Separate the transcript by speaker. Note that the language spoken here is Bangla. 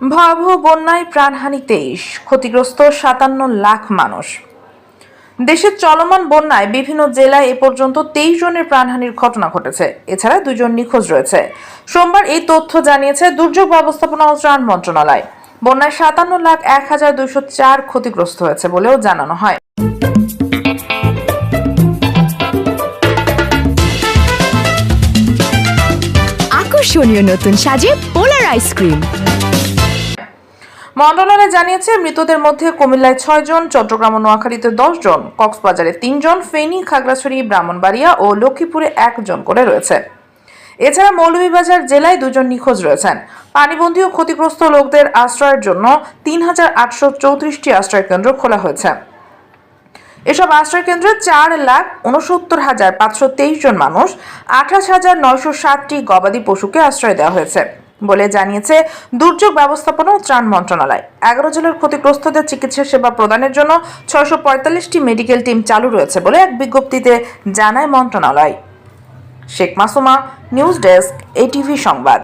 Speaker 1: ভয়াবহ বন্যায় প্রাণহানি তেইশ, ক্ষতিগ্রস্ত সাতান্ন লাখ মানুষ। দেশের চলমান বন্যায় বিভিন্ন জেলায় এ পর্যন্ত তেইশ জনের প্রাণহানির ঘটনা ঘটেছে। এছাড়া দুজন নিখোঁজ রয়েছে। সোমবার এই তথ্য জানিয়েছে দুর্যোগ ব্যবস্থাপনা ও ত্রাণ মন্ত্রণালয়। বন্যায় সাতান্ন লাখ এক হাজার দুইশো চার ক্ষতিগ্রস্ত হয়েছে বলেও জানানো হয়।
Speaker 2: আকর্ষণীয় নতুন সাজে পোলার আইসক্রিম।
Speaker 1: মন্ত্রণালয় জানিয়েছে, মৃতদের মধ্যে কুমিল্লায় ছয় জন, চট্টগ্রাম ও নোয়াখালীতে দশ জন, কক্সবাজারে তিনজন ফেনী, খাগড়াছড়ি, ব্রাহ্মণবাড়িয়া ও লক্ষ্মীপুরে একজন করে রয়েছে। এছাড়া মৌলভীবাজার জেলায় দুজন নিখোঁজ রয়েছেন। পানিবন্দী ও ক্ষতিগ্রস্ত লোকদের আশ্রয়ের জন্য তিন হাজার আটশো চৌত্রিশটি আশ্রয় কেন্দ্র খোলা হয়েছে। এসব আশ্রয় কেন্দ্রে চার লাখ উনসত্তর হাজার পাঁচশো তেইশ জন মানুষ, আঠাশ হাজার নয়শো ষাটটি গবাদি পশুকে আশ্রয় দেওয়া হয়েছে। বলে জানিয়েছে দুর্যোগ ব্যবস্থাপনা ও ত্রাণ মন্ত্রণালয়। এগারো জেলার ক্ষতিগ্রস্তদের চিকিৎসা সেবা প্রদানের জন্য ছয়শো পঁয়তাল্লিশটি মেডিকেল টিম চালু রয়েছে বলে এক বিজ্ঞপ্তিতে জানায় মন্ত্রণালয়। Sheikh Masuma, news desk, ATV সংবাদ।